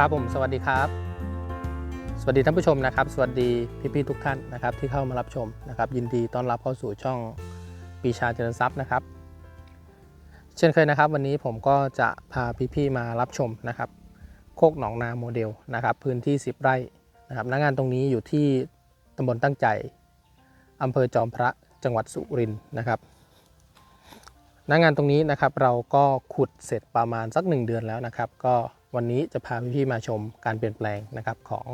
ครับผมสวัสดีครับ สวัสดีท่านผู้ชมนะครับ สวัสดีพี่ๆทุกท่านนะครับ ที่เข้ามารับชมนะครับ ยินดีต้อนรับเข้าสู่ช่องปีชาเจริญทรัพย์นะครับ เช่นเคยนะครับ วันนี้ผมก็จะพาพี่ๆมารับชมนะครับ โคกหนองนาโมเดลนะครับ พื้นที่ 10 ไร่นะครับหน้างานตรงนี้อยู่ที่ตำบลตั้งใจอำเภอจอมพระจังหวัดสุรินทร์นะครับหน้างานตรงนี้นะครับเราก็ขุดเสร็จประมาณสัก 1 เดือนแล้วนะครับ ก็ วันนี้จะพาพี่ๆมาชมการเปลี่ยนแปลงนะครับของ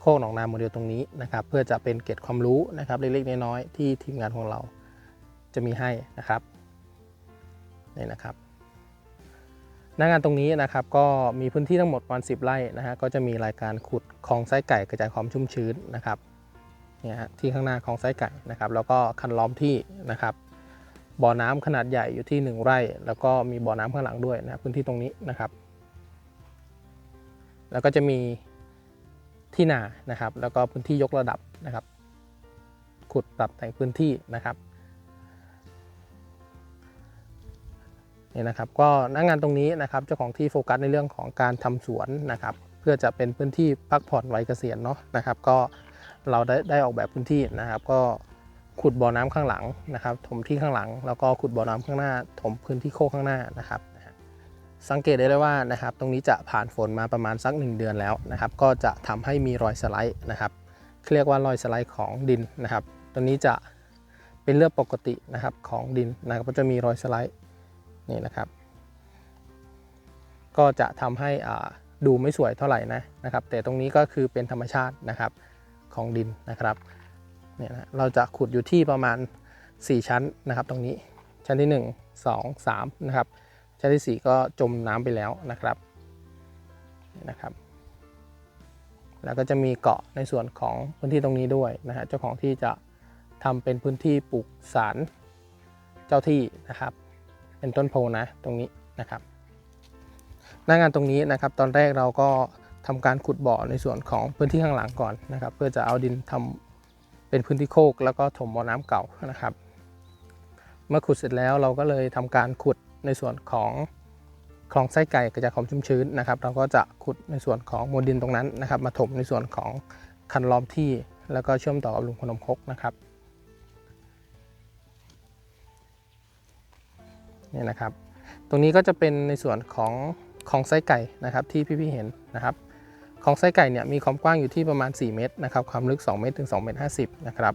โคกหนองนาโมเดลตรงนี้นะครับ เพื่อจะเป็นเกร็ดความรู้นะครับเล็กๆน้อยๆที่ทีมงานของเราจะมีให้นะครับนี่นะครับหน้างานตรงนี้นะครับก็มีพื้นที่ทั้งหมดประมาณ10 ไร่นะฮะก็จะมีรายการขุดคลองไส้ไก่กระจายความชุ่มชื้นนะครับเนี่ยฮะที่ข้างหน้าคลองไส้ไก่นะครับแล้วก็คันล้อมที่นะครับบ่อน้ำขนาดใหญ่อยู่ที่ 1 ไร่ แล้วก็มีบ่อน้ำข้างหลังด้วยนะพื้นที่ตรงนี้นะครับ แล้วก็จะมีที่นานะครับ แล้วก็พื้นที่ยกระดับนะครับ ขุดปรับแต่งพื้นที่นะครับนี่นะครับก็หน้างานตรงนี้นะครับเจ้าของที่โฟกัสในเรื่องของการทำสวนนะครับ เพื่อจะเป็นพื้นที่พักผ่อนวัยเกษียณเนาะนะครับ ก็เราได้ได้ออกแบบพื้นที่นะครับ ก็ขุดบ่อน้ำข้างหลังนะครับ ถมที่ข้างหลัง แล้วก็ขุดบ่อน้ำข้างหน้า ถมพื้นที่โคกข้างหน้านะครับ สังเกตได้เลยว่านะครับตรงนี้จะผ่านฝนมาประมาณสัก 1 เดือนแล้วนะครับก็จะทำให้มีรอยสไลด์นะครับเรียกว่ารอยสไลด์ของดินนะครับตรงนี้จะเป็นเรื่องปกตินะครับของดินนะครับก็จะมีรอยสไลด์นี่นะครับ ก็จะทำให้อ่าดูไม่สวยเท่าไหร่นะนะครับ แต่ตรงนี้ก็คือเป็นธรรมชาตินะครับของดินนะครับเนี่ยนะเราจะขุดอยู่ที่ประมาณ 4 ชั้นนะครับ ตรงนี้ชั้นที่ 1 2 3นะครับ ชั้นที่ 4 ก็จมน้ำไปแล้วนะครับนะครับ แล้วก็จะมีเกาะในส่วนของพื้นที่ตรงนี้ด้วยนะฮะเจ้าของที่จะทำเป็นพื้นที่ปลูกสารเจ้าที่นะครับ เป็นต้นโพนะตรงนี้นะครับหน้างานตรงนี้นะครับตอนแรกเราก็ทำการขุดบ่อในส่วนของพื้นที่ข้างหลังก่อนนะครับ เพื่อจะเอาดินทำเป็นพื้นที่โคกแล้วก็ถมบ่อน้ำเก่านะครับ เมื่อขุดเสร็จแล้วเราก็เลยทำการขุด ในส่วนของคลองไส้ไก่กระจายความชุ่มชื้นนะครับ เราก็จะขุดในส่วนของมวลดินตรงนั้นนะครับ มาถมในส่วนของคันล้อมที่ แล้วก็เชื่อมต่อกับหลุมพนมครกนะครับนี่นะครับ ตรงนี้ก็จะเป็นในส่วนของคลองไส้ไก่นะครับที่พี่ๆเห็นนะครับคลองไส้ไก่เนี่ยมีความกว้างอยู่ที่ประมาณ 4 เมตรนะครับ ความลึก 2 เมตรถึง2เมตร50นะครับ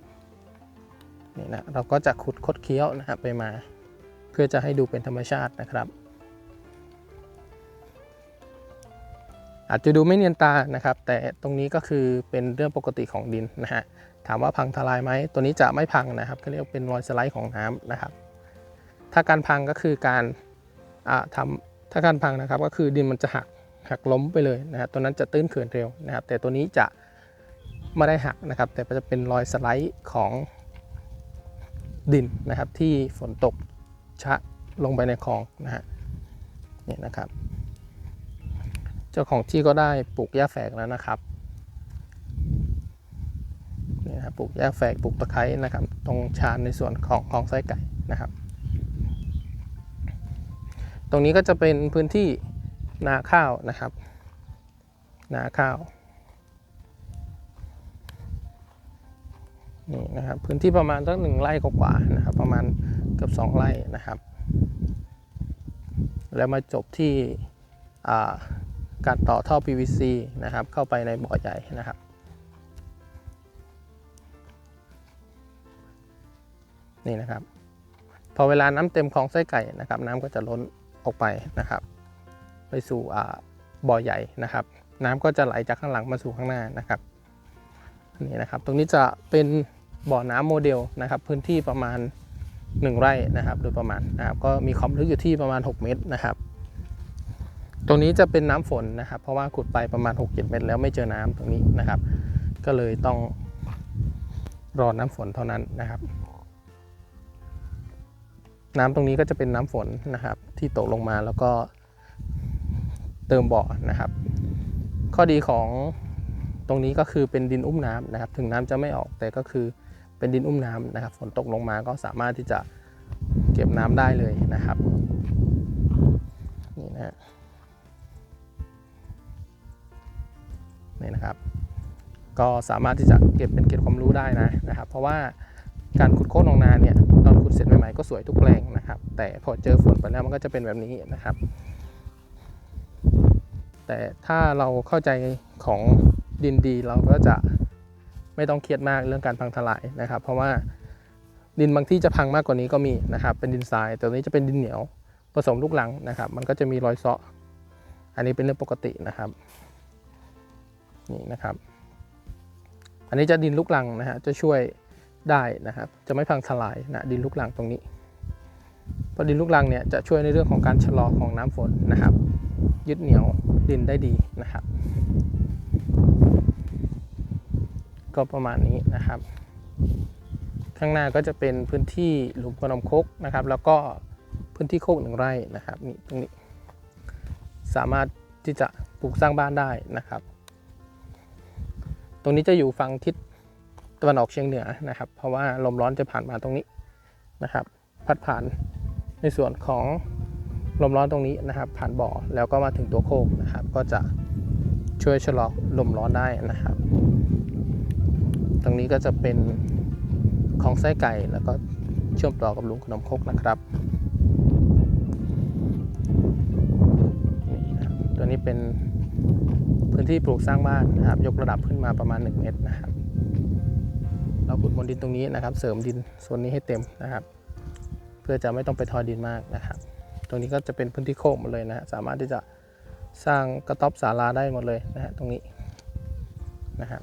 นี่นะเราก็จะขุดคดเคี้ยวนะครับไปมา พื่อจะให้ดูเป็นธรรมชาตินะครับ อาจจะดูไม่เนียนตานะครับ แต่ตรงนี้ก็คือเป็นเรื่องปกติของดินนะฮะถามว่าพังทลายไหมตัวนี้จะไม่พังนะครับเขาเรียกเป็นรอยสไลด์ของน้ำนะครับ ถ้าการพังก็คือการอ่าทำถ้าการพังนะครับก็คือดินมันจะหักหักล้มไปเลยนะครับตัวนั้นจะตื้นเขื่อนเร็วนะครับ แต่ตัวนี้จะไม่ได้หักนะครับ แต่จะเป็นรอยสไลด์ของดินนะครับที่ฝนตก ชะลงไปในคลองนะฮะนี่นะครับ เจ้าของที่ก็ได้ปลูกหญ้าแฝกแล้วนะครับนี่นะครับปลูกหญ้าแฝกปลูกตะไคร้นะครับ ตรงชานในส่วนของคลองไส้ไก่นะครับ ตรงนี้ก็จะเป็นพื้นที่นาข้าวนะครับ นาข้าวนี่นะครับพื้นที่ประมาณตั้งหนึ่งไร่กว่าๆนะครับ ประมาณ เกือบสองไร่นะครับ แล้วมาจบที่การต่อท่อ PVC นะครับ เข้าไปในบ่อใหญ่นะครับ นี่นะครับ พอเวลาน้ำเต็มคลองไส้ไก่นะครับ น้ำก็จะล้นออกไปนะครับ ไปสู่บ่อใหญ่นะครับ น้ำก็จะไหลจากข้างหลังมาสู่ข้างหน้านะครับนี่นะครับ ตรงนี้จะเป็นบ่อน้ำโมเดลนะครับ พื้นที่ประมาณ 1 ไร่นะครับโดยประมาณนะครับก็มีความลึกอยู่ที่ประมาณ 6 เมตรนะครับ ตรงนี้จะเป็นน้ำฝนนะครับ เพราะว่าขุดไปประมาณ 6-7 เมตร แล้วไม่เจอน้ำตรงนี้นะครับ ก็เลยต้องรอน้ำฝนเท่านั้นนะครับ น้ำตรงนี้ก็จะเป็นน้ำฝนนะครับ ที่ตกลงมาแล้วก็เติมบ่อนะครับ ข้อดีของตรงนี้ก็คือเป็นดินอุ้มน้ำนะครับ ถึงน้ำจะไม่ออกแต่ก็คือ เป็นดินอุ้มน้ำนะครับ ฝนตกลงมาก็สามารถที่จะเก็บน้ำได้เลยนะครับนี่นะนี่นะครับ ก็สามารถที่จะเก็บเป็นเกร็ดความรู้ได้นะนะครับ เพราะว่าการขุดโค่นหนองนาเนี่ยตอนขุดเสร็จใหม่ๆก็สวยทุกแปลงนะครับ แต่พอเจอฝนไปแล้วมันก็จะเป็นแบบนี้นะครับ แต่ถ้าเราเข้าใจของดินดีเราก็จะ ไม่ต้องเครียดมากเรื่องการพังทลายนะครับ เพราะว่าดินบางที่จะพังมากกว่านี้ก็มีนะครับ เป็นดินทราย แต่ตัวนี้จะเป็นดินเหนียวผสมลูกหลังนะครับ มันก็จะมีรอยเซาะ อันนี้เป็นเรื่องปกตินะครับ นี่นะครับ อันนี้จะดินลูกหลังนะฮะ จะช่วยได้นะครับ จะไม่พังทลายนะดินลูกหลังตรงนี้ เพราะดินลูกหลังเนี่ยจะช่วยในเรื่องของการชะลอของน้ำฝนนะครับ ยึดเหนียวดินได้ดีนะครับ ก็ประมาณนี้นะครับ ข้างหน้าก็จะเป็นพื้นที่หลุมขนมคกนะครับ แล้วก็พื้นที่โคกหนึ่งไร่นะครับนี่ตรงนี้ สามารถที่จะปลูกสร้างบ้านได้นะครับ ตรงนี้จะอยู่ฝั่งทิศตะวันออกเฉียงเหนือนะครับ เพราะว่าลมร้อนจะผ่านมาตรงนี้นะครับ พัดผ่านในส่วนของลมร้อนตรงนี้นะครับ ผ่านบ่อแล้วก็มาถึงตัวโคกนะครับ ก็จะช่วยชะลอลมร้อนได้นะครับ ตรงนี้ก็จะเป็นของไส้ไก่แล้วก็เชื่อมต่อกับหลุมขนมครกนะครับนี่นะตัวนี้เป็นพื้นที่ปลูกสร้างบ้านนะครับ ยกระดับขึ้นมาประมาณ 1 เมตรนะครับ เราขุดบนดินตรงนี้นะครับ เสริมดินโซนนี้ให้เต็มนะครับ เพื่อจะไม่ต้องไปทอดินมากนะครับ ตรงนี้ก็จะเป็นพื้นที่โคกหมดเลยนะฮะสามารถที่จะสร้างกระต๊อบศาลาได้หมดเลยนะฮะตรงนี้นะครับ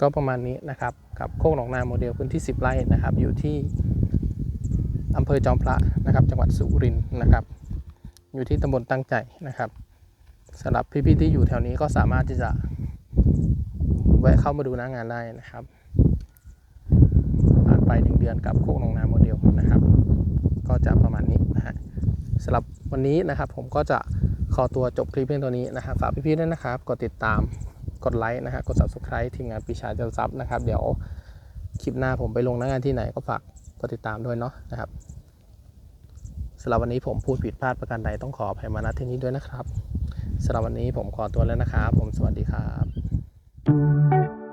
ก็ประมาณนี้นะครับกับโคกหนองนาโมเดลพื้นที่ 10 ไร่นะครับ อยู่ที่อำเภอจอมพระนะครับ จังหวัดสุรินทร์นะครับ อยู่ที่ตำบลตั้งใจนะครับสำหรับพี่ๆที่อยู่แถวนี้ก็สามารถที่จะแวะเข้ามาดูหน้างานได้นะครับผ่านไปหนึ่งเดือนกับโคกหนองนาโมเดลนะครับ ก็จะประมาณนี้นะฮะสำหรับวันนี้นะครับผมก็จะขอตัวจบคลิปเพียงตัวนี้นะครับฝากพี่ๆด้วยนะครับกดติดตาม กดไลค์นะฮะกด subscribe ทีมงานปีชาเจ้าทรัพย์นะครับ เดี๋ยวคลิปหน้าผมไปลงหน้างานที่ไหนก็ฝากกดติดตามด้วยเนาะนะครับสำหรับวันนี้ผมพูดผิดพลาดประการใดต้องขออภัยมาณที่นี้ด้วยนะครับสำหรับวันนี้ผมขอตัวแล้วนะครับ ผมสวัสดีครับ